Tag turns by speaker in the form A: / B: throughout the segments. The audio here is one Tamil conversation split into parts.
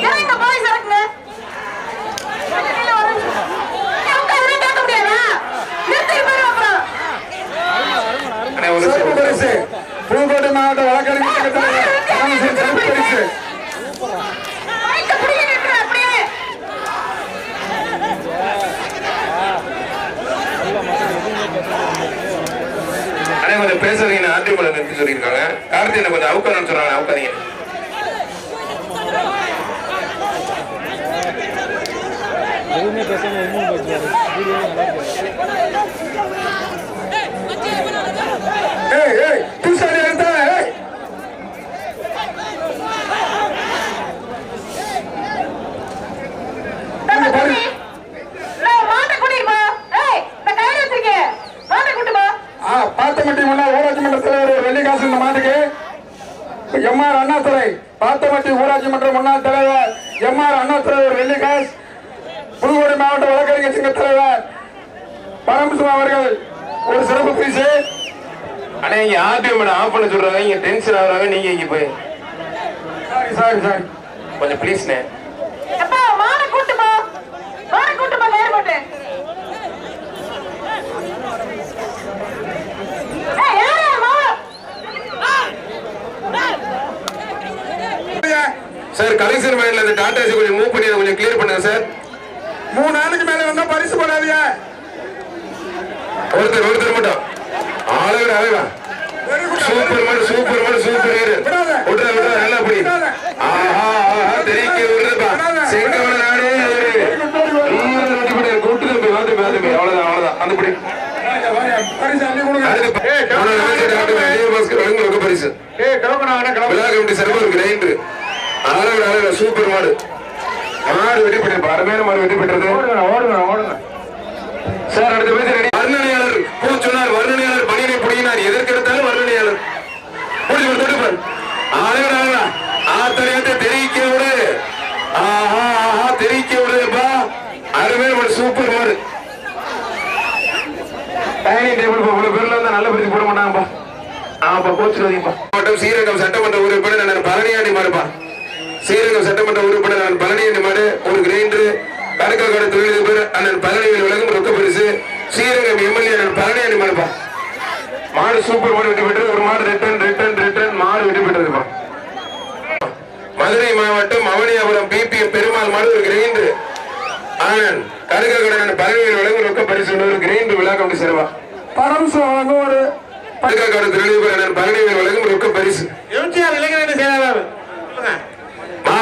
A: இறங்க போய் சரக்குங்க
B: புதுக்கோட்டை மாவட்ட வழக்கறிஞர் பரிசு.
C: கொஞ்சம் பேசுறீங்க ஆத்திரமலை நிறுத்தி சொல்லியிருக்காங்க. கார்த்திகை கொஞ்சம் அவுக்கணும்னு சொல்றாங்க அவுக்காதீங்க
D: எதுவுமே பேசாம ஒன்றும் பேசுவாரு வீடியோ நல்லா இருக்கு
B: ஏய் ஏய் புதுசாடி எடுத்தா ஏய்
A: தம்பி, தம்பி. நான் மாட்டை கூட்டிட்டு போ. ஏய், நான் கயிறு வச்சிருக்கேன். மாட்டை கூட்டிட்டு போ.
B: ஆ பாத்தமட்டி முன்னாள் ஊராட்சி மன்ற தலைவர் வெள்ளிக்காசு இந்த மாட்டுக்கு. எம்ஆர் அண்ணாதுரை பாத்தமட்டி ஊராட்சி மன்ற முன்னாள் தலைவர் எம்ஆர் அண்ணாதுரை ஒரு வெள்ளிக்காஸ் புதுக்கோட்டை மாவட்ட வழக்கறிஞர் சங்க தலைவர் பரமசிவம் அவர்கள் ஒரு சிறப்பு பரிசு
C: அண்ணே இங்க ஆர்டிஎம் ஆஃப் பண்ண சொல்றாங்க. இங்க டென்ஷன் ஆகுறாங்க. நீங்க இங்க போய்.
B: சாரி சாரி சாரி
C: கொஞ்சம் ப்ளீஸ்ண்ணே? சார் கலெக்ஷன் மைண்ட்ல இந்த டாடா ஏசி கொஞ்சம் மூவ் பண்ணி கொஞ்சம் கிளியர் பண்ணுங்க சார்.
B: மூணு நாளுக்கு மேல வந்தா பரிசு போடாதீங்க
C: ஒருத்தர் ஒருத்தர் மட்டும்.
B: வெரி குட்
C: சூப்பர் மாடு சூப்பர் மாடு சூப்பர் வீரர்
B: விடாத.
C: விடுறா விடுறா நல்லா அப்படி. ஆஹா ஆஹா தெரிவிக்க விடுறப்பா. செங்கவன நாடே. கூட்டு தம்பி வா தம்பி வா தம்பி அவ்வளவுதான் அவ்வளவுதான். அந்த படி.
B: பரிசு
C: சூப்பர் மாடு. மாடு வெட்டி பெற்றது. அருமையான மாடு வெட்டி பெற்றது.
B: ஓடுங்க ஓடுங்க ஓடுங்க
C: சார் அடுத்த பேச ரெடி வர்ணனையாளர். பூ சொன்னார் வர்ணனையாளர் பணியினை புடியினார் எதற்கெடுத்தாலும் வர்ணனையாளர். புடி தொட்டுப்பார் அழகு அழகா ஆத்தரையத்தை தெரிவிக்க விடு. ஆஹா ஆஹா தெரிவிக்க விடுப்பா அருமையான மாடு சூப்பர் மாடு. டைனிங் டேபிள் இவ்வளவு பேர்ல இருந்தா நல்ல பரிசு போட மாட்டாங்கப்பா. ஆமாப்பா மாவட்டம் சீரகம் சட்டமன்ற உறுப்பினர் பழனியாண்டி மாடுப்பா. சீரகம் சட்டமன்ற உறுப்பினர் நான் பழனியாண்டி மாடு ஒரு கிரைண்டர் கணக்காடு தொழிலதிபர் அண்ணன் பழனியில் விலகும் ரொக்க பரிசு. சீரகம் எம்எல்ஏ அண்ணன் பழனியாண்டி மாடுப்பா. மாடு சூப்பர் மாடு வெட்டி பெற்றது. ஒரு மாடு ரிட்டர்ன் ரிட்டர்ன் ரிட்டர்ன் மாடு வெட்டி பெற்றதுப்பா. மதுரை மாவட்டம் அவனியாபுரம் பிபி பெருமாள் மாடு ஒரு கிரைண்டர் ஆனந்த் கருக்ககடன் பழனியில் விலகும் ரொக்க பரிசு ஒரு கிரைண்டர் விழா கமிட்டி சிறவா
B: பரமசிவம் வழங்கும் ஒரு
C: கருக்ககடன் தொழிலதிபர் அண்ணன் பழனியில் விலகும் ரொக்க பரிசு.
B: எம்ஜிஆர் இளைஞரணி செயலாளர்.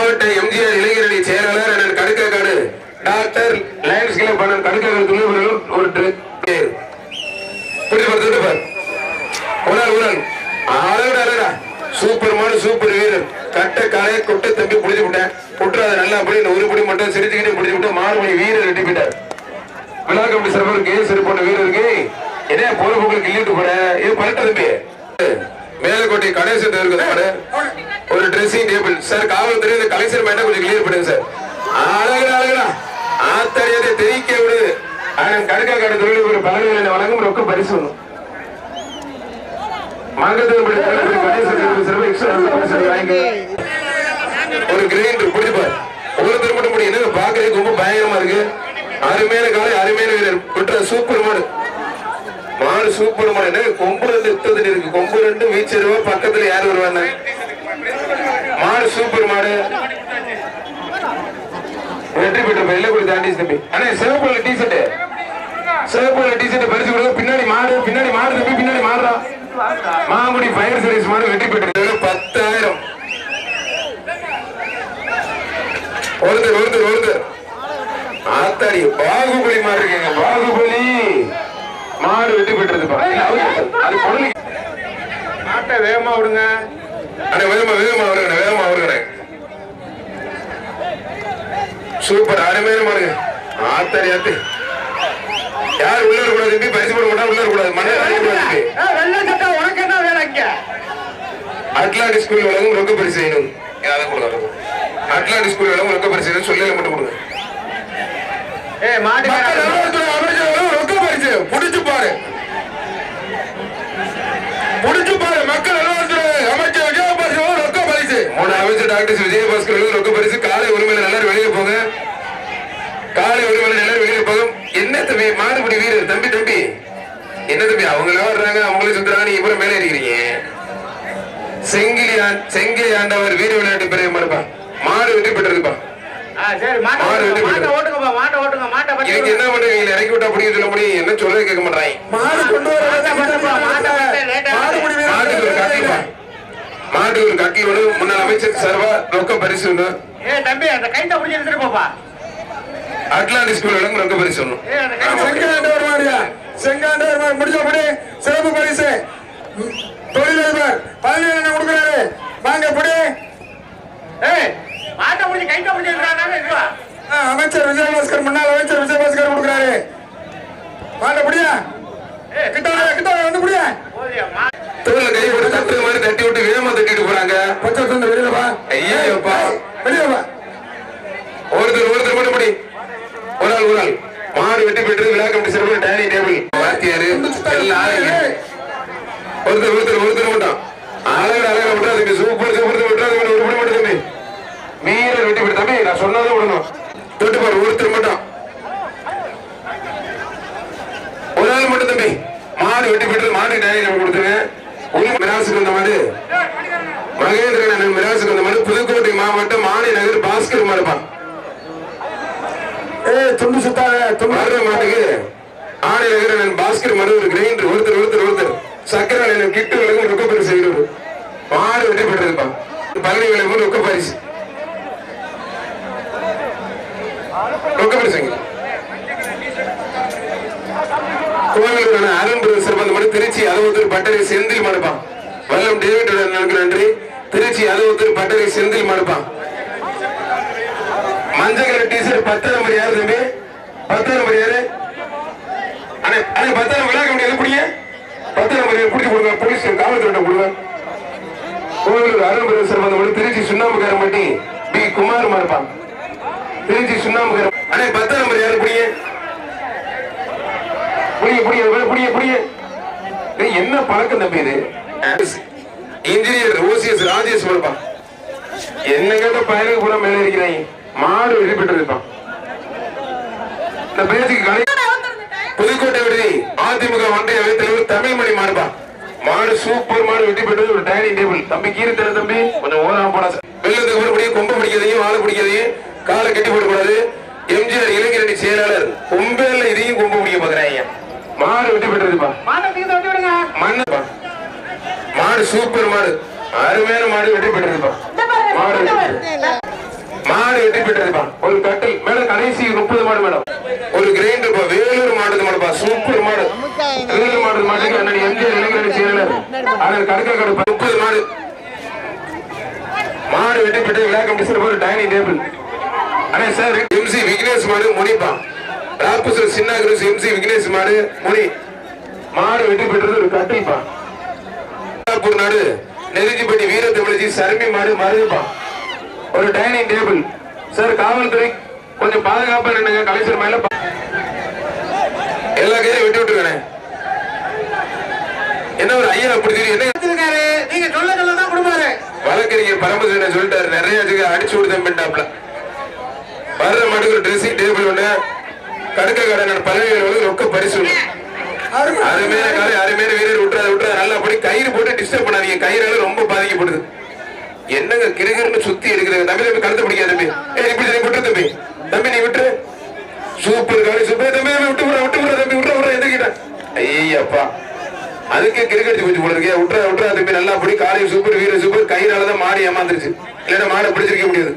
C: மாவட்ட எம்ஜிஆர் இளைஞரணி செயலாளர் அண்ணன் கடுக்கக்காடு டாக்டர் லயன்ஸ் கிளப் அண்ணன் கடுக்கக்காடு துணைவர்களும் ஒரு ட்ரெ- உணர் உணர் அழகா அழகா சூப்பர் மாடு சூப்பர் வீரர். கட்ட காலையை கொட்டை தம்பி புடிச்சு விட்டேன். புட்டுறாத நல்லா அப்படி இந்த ஒரு புடி மட்டும் சிரிச்சுக்கிட்டே புடிச்சு விட்டு மாறுபடி வீரர் எட்டிவிட்டார் விழா கமிட்டி சிறப்பருக்கு சிறப்பான வீரருக்கு என்ன பொறுப்புகளுக்கு இல்லிட்டு போட இது பண்ணிட்டு தம்பி. மேலக்கோட்டை கணேசன் இருக்குது ஒரு ட்ரெஸ்ஸிங் டேபிள் சார் காவல்துறை இந்த கலெக்ஷன் மேட்டை கொஞ்சம் கிளியர் பண்ணுங்க சார் அழகா அழகா ஆத்தரியத்தை தெரிவிக்க விடு ஆனால் கடுக்கா கடை தொழில் ஒரு பலவீன வழங்கும் ரொக்க பரிசு ஒண்ணு ஒரு கிரைண்டர் பிடிச்சுப்பார் ஒவ்வொருத்தர் மட்டும் முடியும் என்ன பாக்குறதுக்கு ரொம்ப பயங்கரமா இருக்கு. அருமையான காலை அருமையான வீரர். விட்டுற சூப்பர் மாடு. மாடு சூப்பர் மாடு. என்ன கொம்பு ரெண்டு இத்தத்தில் இருக்கு கொம்பு ரெண்டு வீச்சு பக்கத்துல யார் வருவாங்க? மாடு சூப்பர் மாடு. வெற்றி பெற்ற வெள்ளக்குடி தாண்டி தம்பி அண்ணே சிவப்புல டி ஷர்ட் சிவப்புல டி ஷர்ட் பரிசு கொடுக்க பின்னாடி மாடு பின்னாடி மாடு தம்பி பின்னாடி மாடுறா மாங்குடி ஃபயர் சர்வீஸ் மாடு வெற்றி பெற்றது பத்தாயிரம். ஒருத்தர் ஒருத்தர் ஒருத்தர். ஆத்தாடி பாகுபலி மாதிரி இருக்கீங்க. பாகுபலி. மாடு வெட்டி அவரு- அது பொருள்.
B: நாட்டை வேகமா விடுங்க.
C: அண்ணே வேகமா வேகமா வருங்க வேகமா வருங்க சூப்பர் அருமையான மாடுங்க ஆத்தாடி ஆத்து. யார் உள்ள கூடாது தம்பி பரிசு போட மாட்டா உள்ள கூடாது
B: சட்டை உனக்கு என்ன வேலை இங்க?
C: அட்லாண்டிக் ஸ்கூல் வழங்கும் ரொக்க பரிசு செய்யணும் அதை கொடுங்க அட்லாண்டிக் ஸ்கூல் வழங்கும் ரொக்க பரிசு செய்யணும் சொல்லல மட்டும் கொடுங்க.
B: ஏய் மாடி
C: ரொக்க பரிசு. புடிச்சு பாரு. புடிச்சு பாரு மக்கள் டாக்டர் விஜயபாஸ்கர் ரொக்க பரிசு. காலை ஒரு மணி நல்லா வெளியே போங்க. காலை ஒரு மணி நல்லா வெளியே போங்க. என்ன தம்பி மாடுபிடி வீரர் தம்பி தம்பி. என்ன தம்பி அவங்களா வர்றாங்க அவங்களே சுத்துறாங்க நீ இவ்வளவு மேலே இருக்கிறீங்க செங்கிலி செங்கிலி ஆண்டவர் வீர விளையாட்டு பிறகு மறுப்பா மாடு வெற்றி பெற்றிருப்பா என்ன பண்றீங்க இறக்கி விட்டா பிடிக்க சொல்ல முடியும். என்ன சொல்றது கேட்க மாட்டாங்க
B: மாடு கொண்டு வர
E: மாட்டை பத்திரமா, மாட்டை பத்திரம் லேட்டா
B: மாடு
E: இருக்கு.
B: குடி
C: மாட்டுக்கு ஒரு கட்டிப்பா மாட்டுக்கு ஒரு கட்டி வேணும் முன்னாள் அமைச்சர் சார்பா ரொக்க பரிசு வேணும்
E: ஏய் தம்பி அந்த கைத்தை பிடிச்சி எடுத்துட்டு போப்பா.
C: அட்லாண்டிக் ஸ்கூல் வேணும் ரொக்க பரிசு
E: பிடிச்சி
B: செங்காண்டவர் மாதிரியா செங்காண்டவர் முடிஞ்சபடி சிறப்பு பரிசு. தொழிலதிபர் பழனி அண்ணன் கொடுக்குறாரு. வாங்க படி.
E: ஏய் மாட்டை பிடிச்சி கைத்தை பிடிச்சி எடுத்துறாங்க
B: அமைச்சர் விஜயபாஸ்கர் முன்னாள் அமைச்சர் விஜயபாஸ்கர் கொடுக்குறாரு. வாங்க படியா? கிட்ட கிட்ட வந்து முடியா
E: மா
C: தோல்ல கை போட்டு தட்டுறது மாதிரி தட்டி விட்டு வேகமா தட்டிட்டு போறாங்க.
B: பச்சை தந்து வெளியில வா.
C: ஐயப்பா.
B: வெளியே வா.
C: ஒருத்தர் ஒருத்தர் மட்டும் படி. ஒரு ஆள் ஒரு ஆள். மாடு வெட்டி பெற்றது விழா கமிட்டி சிறப்பு டைனிங் டேபிள். வாத்தியாரு. ஒருத்தர் ஒருத்தர் ஒருத்தர் மட்டும். அழகு அழகா விட்டுறா தம்பி சூப்பர் சூப்பர் விட்டுறா தம்பி ஒரு படி மட்டும் தம்பி. வீரர் வெட்டி பெற்று தம்பி நான் சொன்னதை விடணும். தொட்டு பாரு ஒருத்தர் மட்டும். ஒரு ஆள் மட்டும் தம்பி. மாடு வெட்டி பெற்றது மாடு டைனிங் டேபிள் கொடுத்துருங்க. உங்க மிராசுக்கு வந்த மாடு மகேந்திரன் அண்ணன் மிராசுக்கு வந்த மாடு புதுக்கோட்டை மாவட்டம் மாலை நகர் பாஸ்கர்
B: ஏய் துண்டு சுத்தாத துண்டு
C: மாட்டுக்கு ஆணை நகரன் பாஸ்கர் ஒரு கிரைண்டர் ஒருத்தர் ஒருத்தர் ஒருத்தர். சக்கரை அண்ணன் கிட்டு விலகும் ரொக்க பரிசு செய்கிறது மாடு வெற்றி பெற்றிருப்பான் பழனி விலகும் ரொக்க பரிசு ரொக்க பரிசுங்க கோவிலுக்கான அருண் பிரதேச சிறப்பு மனு திருச்சி அறுபத்தூர் பட்டறை செந்தில் மடுப்பான் வல்லம் டேவிட் எனக்கு நன்றி திருச்சி அறுபத்தூர் பட்டறை செந்தில் மடுப்பான் மஞ்சள் கலர் டீஷர்ட் பத்து நம்பர் யாரு தம்பி பத்து நம்பர் யாரு அண்ணே அண்ணே பத்து நம்பர் விழாக்க முடியாது பிடிங்க பத்து நம்பர் யாரு பிடிச்சி கொடுங்க போலீஸ் காவல்துறை கொடுங்க அருள்புரம் சிறந்த மணி திருச்சி சுண்ணாம்புக்காரம்பட்டி பி. குமார் மார்பான் திருச்சி சுண்ணாம்புக்காரம் அண்ணே பத்து நம்பர் யாரு? புடிங்க. புடிங்க புடிங்க புடிங்க ஏய், என்ன பழக்கம் தம்பி இது? இன்ஜினியர் ஓசிஎஸ் ராஜேஷ் மார்பான் என்ன கேட்ட பயனுக்கு பூரா மேல இருக்கிறாங்க மாடு வெற்றி பெற்றிருப்பான் இந்த பேச்சுக்கு புதுக்கோட்டை விடுதி அதிமுக ஒன்றிய தலைவர் தமிழ்மணி மாடுப்பா மாடு சூப்பர் மாடு வெற்றி பெற்றது ஒரு டைனிங் டேபிள். தம்பி கீரை தர தம்பி கொஞ்சம் ஓடாம போடா. வெள்ளத்துக்கு ஒரு முடியும் கொம்பு பிடிக்காதையும் ஆளு பிடிக்காதையும் காலை கட்டி போடக்கூடாது எம்ஜிஆர் இளைஞரணி செயலாளர் கொம்பேல இதையும் கொம்பு பிடிக்க பாக்குறாங்க மாடு பெற்றதுப்பா.
E: விட்டு விடுங்க.
C: மண்ணுப்பா. மாடு சூப்பர் மாடு. அருமையான மாடு வெற்றி பெற்றதுப்பா. மாடு. மாடு வெட்டி பெற்றதுப்பா. ஒரு கட்டில் மேடம் கடைசி முப்பது மாடு மேடம். ஒரு கிரைண்டர் இப்ப வேலூர் மாடு மாடுப்பா சூப்பர் மாடு. வேலூர் மாடு மாட்டுக்கு அண்ணன் எம்ஜிஆர் இளைஞரணி செயலர் அண்ணன் கடுக்க கடுப்பா முப்பது மாடு. மாடு வெட்டி பெற்ற விழா கமிட்டி ஒரு டைனிங் டேபிள். அண்ணே சார் எம்சி விக்னேஷ் மாடு முனிப்பா ராப்பசர் சின்ன கிருஷ் எம்சி விக்னேஷ் மாடு முனி. மாடு வெட்டி பெற்றது ஒரு கட்டிப்பா நாடு நெருஞ்சிப்பட்டி வீர தமிழச்சி சர்மி மாடு மருதுப்பா ஒரு டைனிங் டேபிள். சார் காவல்துறை கொஞ்சம் பாதுகாப்பா நின்னுங்க கலைஞர் மேல பா- எல்லா கையிலும் வெட்டி விட்டுருக்கேன் என்ன ஒரு ஐயா அப்படி தெரியும் என்ன
E: நீங்க சொல்ல சொல்ல தான் கொடுப்பாரு.
C: வழக்கறிஞர் பரமசிவன் சொல்லிட்டாரு நிறைய அடிச்சு விடுதேன் பண்ணிட்டாப்ல வர்ற மாட்டுக்கு ஒரு ட்ரெஸ்ஸிங் டேபிள் ஒண்ணு கடுக்க கடை பதவிகள் வந்து ரொக்க பரிசு அருமையான காலை அருமையான வீரர் விட்டுறாரு விட்டுறாரு நல்லா அப்படி கயிறு போட்டு டிஸ்டர்ப் பண்ணாதீங்க. கயிறால ரொம்ப பாதிக்கப்படுது என்னங்க கிருகிருன்னு சுத்தி எடுக்குது தம்பி தம்பி கழுத்து பிடிக்காது தம்பி. ஏய் இப்படி விட்டு தம்பி. தம்பி நீ விட்டு சூப்பர் காலை சூப்பர். தம்பி தம்பி விட்டு விடுற விட்டு விடுற தம்பி விட்டுற விடுற எதுக்கிட்ட ஐயப்பா அதுக்கு கிரிக்கெட் போச்சு போல இருக்கே. விட்டுறா விட்டுறா தம்பி நல்லா அப்படி காலை சூப்பர் வீர சூப்பர். கயிறால தான் மாடு ஏமாந்துருச்சு. இல்லைன்னா மாடை பிடிச்சிருக்க முடியாது.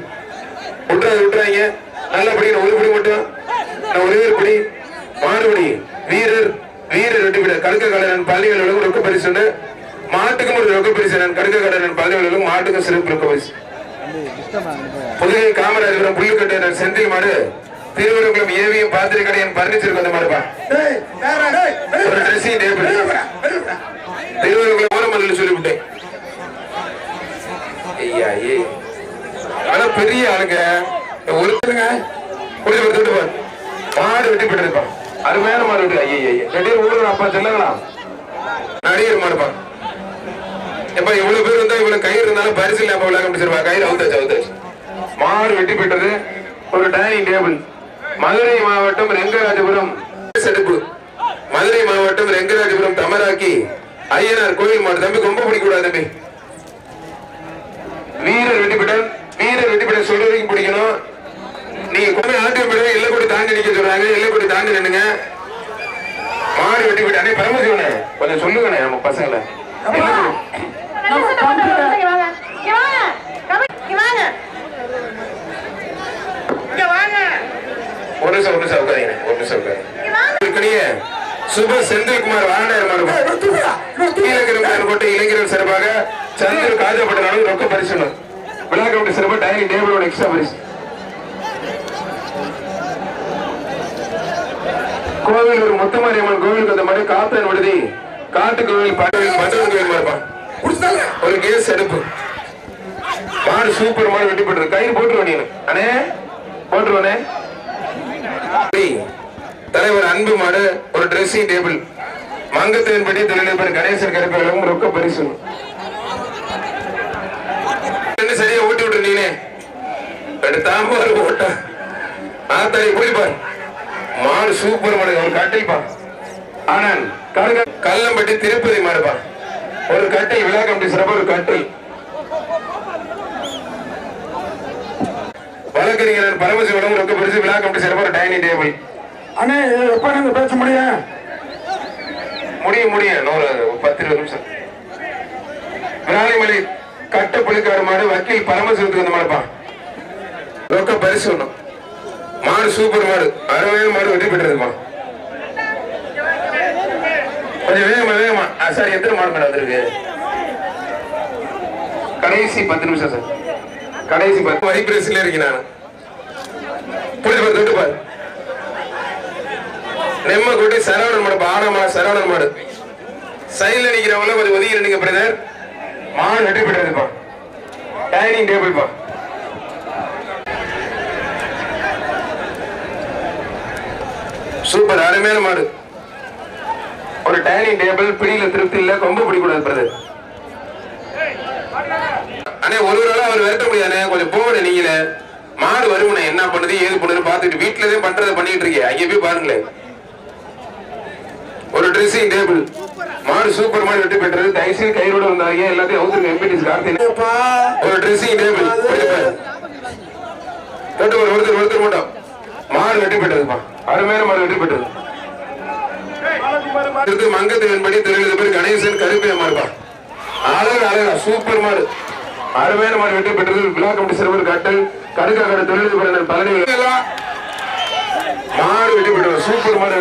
C: விட்டுறாது விட்டுறாங்க நல்லா படிக்கிற ஒரு படி மட்டும். நான் ஒரே ஒரு படி. மாடுபடி வீரர் வீரர் வெட்டி விட கடுக்க கலைஞன் பள்ளிகளுக்கும் ரொக்க பரிசு. மாட்டுக்கும் ஒரு ரொக்க பரிசு நான் கடுக்க கலைஞன் பள்ளிகளுக்கும் மாட்டுக்கும் சிறப்பு ரொக்க பரிசு. புதுகை காமராஜபுரம் புல்லுக்கட்டை செந்தில் மாடு. திருவரங்குளம் ஏவியும் மாடுப்பா.
B: டேய் வேற டேய் வெளிய
C: ஒரு. Dressing table. திருவரங்குளம் ஓரமல்ல சொல்லிவிட்டேன். ஐயா ஏ. ஆனா பெரிய ஆளுங்க. ஒருத்தருங்க. குடி விட்டு பாரு. மாடு வெட்டி போட்டுருப்பா. அருமையான மாடு வெட்டி ஐயா ஐயா ரெண்டு ஊடுற அப்பா செல்லங்களா நடிகர் மாடுப்பா எப்ப இவ்வளவு பேர் இருந்தா இவ்வளவு கயிறு இருந்தாலும் பரிசு இல்ல அப்ப விளையாட முடிச்சிருப்பா. கயிறு அவுத்தாச்சு அவுத்தாச்சு. மாடு வெட்டி போட்டது ஒரு டைனிங் டேபிள் மதுரை மாவட்டம் ரெங்கராஜபுரம். மதுரை மாவட்டம் ரெங்கராஜபுரம் தமராக்கி ஐயனார் கோயில் மாடு தம்பி ரொம்ப பிடிக்க கூடாது தம்பி. வீரர் வெட்டிப்பிடன் வீரர் வெட்டிப்பிடன் சொல்ற வரைக்கும் பிடிக்கணும். நீங்க கொஞ்சம் ஆட்டியம் போடுங்க எல்லை கொடி தாண்டி நிக்க சொல்றாங்க. எல்லை கொடி தாண்டி நின்னுங்க மாடு வெட்டிப்பிட்டு அண்ணே பரமசிவனே. கொஞ்சம் சொல்லுங்கண்ணே நம்ம பசங்களை எல்லை கொடி.
A: கணேசன் பண்ற இங்க வாங்க இங்க வாங்க கவி- இங்க வாங்க
E: இங்க வாங்க
C: ஒரு நிமிஷம் ஒரு நிமிஷம் உட்காருங்க. ஒரு நிமிஷம் உட்காருங்க.
A: இங்க வாங்க
C: இருக்கக்கூடிய சுப செந்தில்குமார் வாகனர் மாடு கீழக்கிழமை கோட்டை இளைஞர்கள் சிறப்பாக சந்திர காஜப்பட்ட ரொக்க பரிசு விழா கமிட்டி சிறப்பாக டைனிங் டேபிளோட எக்ஸ்ட்ரா பரிசு. கோவிலூர் முத்துமாரியம்மன் கோவிலுக்கு அந்த மாதிரி காத்தன் விடுதி. காட்டு கோவில் பாட்டவில் மண்டபம் கோவில் மாறுப்பான் ஒரு கேஸ் எடுப்பு மாடு சூப்பர் மாடு வெட்டி போட்டுரு கயிறு போட்டுருவா நீ அண்ணே போட்டுருவானே தலைவர் அன்பு மாடு ஒரு ட்ரெஸ்ஸிங் டேபிள் மங்கத்தின்படி தொழிலதிபர் கணேசன் கருப்பர்களும் ரொக்க பரிசு. சரியா ஓட்டி விட்டு எடுத்தாம ஒரு ஓட்ட ஆத்தாடி போய்ப்பார் மாடு சூப்பர் மாடு ஒரு கட்டில் ஆனால் கல்லம்பட்டி திருப்பதி மாடுப்பா ஒரு கட்டை விழா கமிட்டி சிறப்பு ஒரு கட்டை வழக்கறிஞர் பரமசிவனம் ரொக்க பரிசு விழா கமிட்டி சிறப்பு ஒரு டைனிங் டேபிள்
B: அண்ணே எப்ப நீங்க பேச முடியும்?
C: முடியும் முடியும். நூறு பத்து இருபது நிமிஷம். விராலிமலை கட்ட புலிக்காடு மாடு வக்கீல் பரமசிவத்துக்கு வந்து மாடுப்பா ரொக்க பரிசு ஒண்ணும் மாடு சூப்பர் மாடு. அருமையான மாடு வெற்றி பெற்றதுமா கொஞ்சம் வேகமா வேகமா. சார் எத்தனை மாடு மேடம் வந்திருக்கு? கடைசி பத்து நிமிஷம் சார். கடைசி பத்து வரி பிரேசில இருக்கேன் நான். புரிஞ்சு பாரு தொட்டு பாரு. நெம்ம கூட்டி சரவணன் மாடு ஆனமா சரவணன் மாடு. சைடுல நிக்கிறவங்க கொஞ்சம் ஒதுங்கி நின்னுங்க பிரதர் மாடு நட்டு போயிடுதுப்பா டைனிங் டேபிள் பா. சூப்பர் அருமையான மாடு. ஒரு டைனிங் டேபிள் பிடியில திருப்தி இல்ல கொம்பு பிடிக்கூடாது பிரதர் அண்ணே ஒரு ஒரு அவர் விரட்ட முடியாதுண்ணே கொஞ்சம் போகணும் நீங்களே மாடு வருமுனே என்ன பண்ணுது ஏது பண்ணுது பார்த்துட்டு வீட்டுல தான் பண்றதை பண்ணிட்டு இருக்கேன் அங்கே போய் பாருங்களேன். ஒரு ட்ரெஸ்ஸிங் டேபிள் மாடு சூப்பர் மாடு வெட்டி பெற்றது. தயவுசெய்து கைரோட வந்தாங்க எல்லாத்தையும் அவுத்துருங்க எம்பிடிஸ் கார்த்திகை ஒரு ட்ரெஸ்ஸிங் டேபிள் கேட்டு ஒரு ஒருத்தர் ஒருத்தர் மட்டும் மாடு வெட்டி பெற்றதுப்பா. அருமையான மாடு வெட்டி பெற்றது. அடுத்து மங்கத்து வெண்படி தொழிலதிபர் கணேசன் கருப்பைய மாடுப்பா. அழகு அழகா சூப்பர் மாடு. அருமையான மாடு வெட்டி பெற்றது. விழா கமிட்டி சிறுவர் கட்டல் கடுக்காக்கடை தொழிலதிபர் பழனி மாடு வெட்டி பெற்றது சூப்பர் மாடு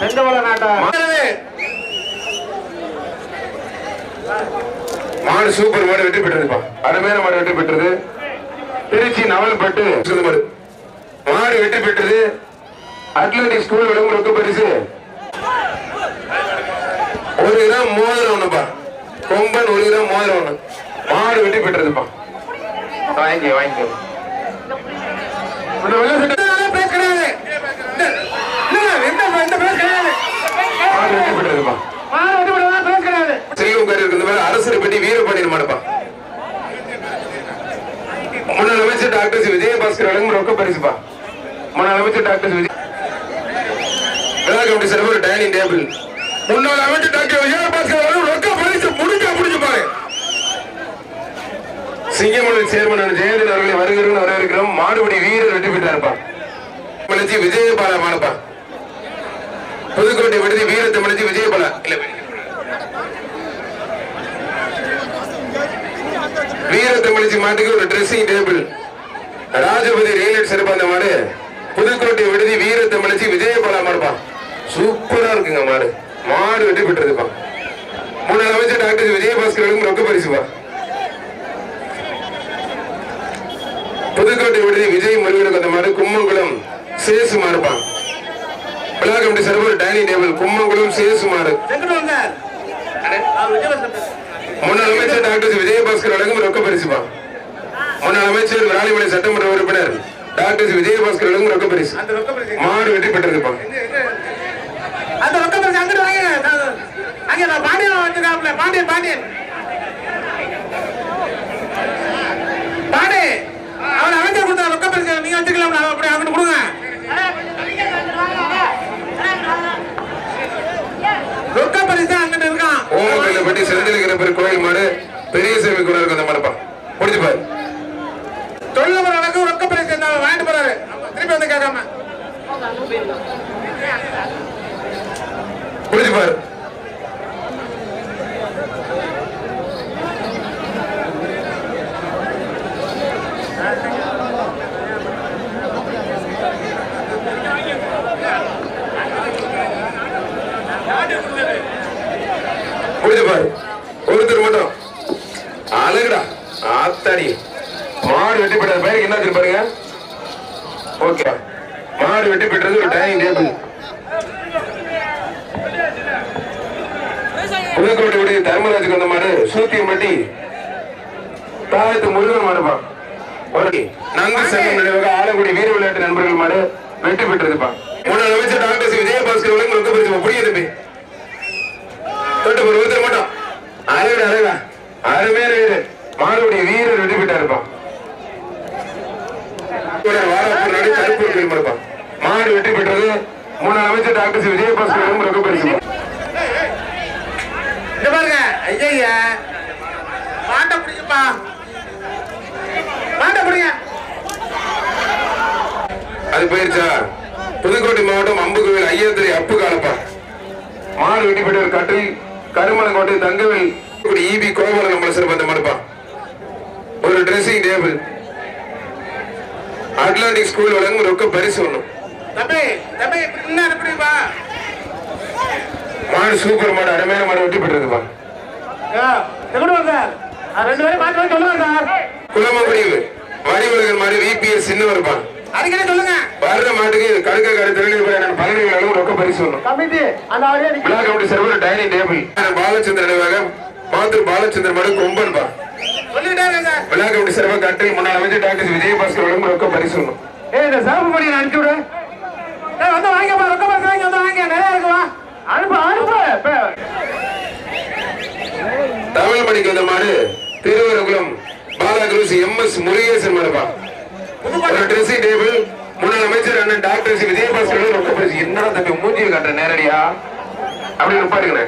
E: செந்தவள நாட்டா
C: மாடு சூப்பர் மாடு வெற்றி பெற்றதுப்பா. அருமையான மாடு வெற்றி பெற்றது. திருச்சி நவல்பட்டு. மாடு மாடு வெற்றி பெற்றது. அட்லாண்டிக் ஸ்கூல் விளம்பரம் ரொக்க பரிசு. ஒரு கிராம் மோதிரம் ஒண்ணுப்பா. கொம்பன் ஒரு கிராம் மோதிரம் ஒண்ணு. மாடு வெற்றி பெற்றதுப்பா இருக்கிற மாதிரி அரசரை பற்றி வீரபாண்டியன் மாடுப்பா. முன்னாள் அமைச்சர் டாக்டர் விஜயபாஸ்கர் வழங்கும் ரொக்க பரிசுப்பா. முன்னாள் அமைச்சர் டாக்டர் விஜய் கமிட்டி சிறப்பு ஒரு டைனிங் டேபிள் முன்னாள் அமைச்சர் டாக்டர் விஜயபாஸ்கர் வழங்கும் ரொக்க பரிசு முடிஞ்சா முடிஞ்சு பாரு. சிங்கமலை சேர்மன் ஜெயலலிதா அவர்களை வருகிறோம் வரவேற்கிறோம். மாடுபடி வீரர் வெற்றி பெற்றாருப்பா. மலைச்சி விஜயபாலா மானப்பா புதுக்கோட்டை விடுதி வீரத்தை மலைச்சி விஜயபாலா. இல்ல. வீரத்தமிழிச்சி மாட்டுக்கு ஒரு ட்ரெஸ்ஸிங் டேபிள் ராஜபதி ரயில்வே சிறப்பு அந்த மாடு. புதுக்கோட்டை விடுதி வீரத்தமிழிச்சி விஜயபாலா மாடுப்பா. சூப்பரா இருக்குங்க மாடு. மாடு வெற்றி பெற்றதுப்பா. முன்னாள் அமைச்சர் டாக்டர் விஜயபாஸ்கர் ரொக்க பரிசுப்பா. புதுக்கோட்டை விடுதி விஜய் முருகனுக்கு அந்த மாடு கும்மங்குளம் சேசு மாடுப்பா விழா கமிட்டி சிறப்பு டைனிங் டேபிள் கும்மங்குளம் சேசு மாடு
E: எங்கிட்டு வந்தார் அவர் விஜயபாஸ்கர் பேசுறார்.
C: முன்னாள் அமைச்சர் டாக்டர் விஜயபாஸ்கர் வழங்கும் ரொக்க பரிசுப்பா முன்னாள் அமைச்சர் விராலிமலை சட்டமன்ற உறுப்பினர் டாக்டர் விஜயபாஸ்கர் வழங்கும் ரொக்க பரிசு. மாடு வெற்றி பெற்றிருப்பா
E: அந்த ரொக்க பரிசு அங்கிட்டு வாங்க. நான் அங்க நான் பாண்டியன் வச்சிருக்காப்ல பாண்டியன் பாண்டியன். எடுத்துருங்க நீங்க எடுத்துக்கலாம் அப்படி அங்கிட்டு கொடுங்க. ரொக்க பரிசு அங்கிட்டு இருக்கான்.
C: ஓமப்பட்டி செந்திலிக்கிற பேர் கோயில் மாடு பெரிய சேவை கூட இருக்கு அந்த மடப்பா முடிச்சு பாரு
E: தொழிலவர் அளவுக்கு ரொக்க பரிசு வாங்கிட்டு போறாரு. திருப்பி வந்து கேட்காம.
C: முடிச்சு பாரு நந்தி சங்கம் நினைவாக ஆலங்குடி வீர விளையாட்டு நண்பர்கள் மாடு வெற்றி பெற்றதுப்பா. முன்னாள் அமைச்சர் டாக்டர் சி. விஜயபாஸ்கர் புரிய தம்பி தொட்டு ஒரு ஒருத்தர் மட்டும். அழகு அழகா. அருமையான வீரர் மாடுடைய வீரர் வெற்றி பெற்றாருப்பா. வாராப்பூர் நாடு கருப்பூர் கோயில் மாடுப்பா. மாடு வெற்றி பெற்றது. முன்னாள் அமைச்சர் டாக்டர் சி. விஜயபாஸ்கர் பரிசு
E: இங்க பாருங்க. ஐயா மாட்டை பிடிக்குப்பா மாட்டை பிடிங்க.
C: அது போயிருச்சா? புதுக்கோட்டை மாவட்டம் அம்புகோவில் ஐயாத்திரை அப்பு காலப்பா. மாடு வெட்டிப்பட்ட கட்டில் கருமலங்கோட்டை தங்கவேல். இபி கோபால நம்மள சிறப்பு மாடுப்பா. ஒரு ட்ரெஸ்ஸிங் டேபிள் அட்லாண்டிக் ஸ்கூல் வழங்கும் ரொக்க பரிசு ஒண்ணும் மாடு சூப்பர் மாடு அருமையான மாடு வெட்டி பெற்றதுப்பா
E: எவ்வளோ சார். ரெண்டு பேரும் மாற்றி வந்து சொல்லுங்க சார்.
C: குலமங்குடி வடிவழகன் மாதிரி விபிஎஸ் சின்ன இருப்பான்
E: அடிக்கடி சொல்லுங்க?
C: வர்ற மாட்டுக்கு கடுக்க கடை திருநெல்வேலி பழனிகளும் ரொக்க பரிசு விழா committee server dining table Balachandran நினைவாக மாத்தூர் பாலச்சந்திரன் மாடு கொம்பன் பா. விழா கமிட்டி கட்டில் முன்னாள் அமைச்சர் டாக்டர் விஜயபாஸ்கர் ரொக்க பரிசு
E: ஏய் சிறப்பு படி அனுப்பிச்சு விடு. ஏய் வந்து வாங்கப்பா ரொக்க பரிசு வாங்கி வந்து வாங்க. நிறைய இருக்குவா அனுப்பு அனுப்பு. இப்ப
C: தமிழ் மணிக்கு வந்த மாடு திருவரகுளம் பாலாகுருஸ் எம் எஸ் முருகேசன் மாடுப்பா ட்ரெஸ்ஸிங் டேபிள் முன்னாள் அமைச்சர் அண்ணன் டாக்டர் சி விஜயபாஸ்கர் வழங்கும் ரொக்க பரிசு என்னடா தம்பி மூஞ்சியை காட்டுற நேரடியா? அப்படின்னு இருப்பாருங்க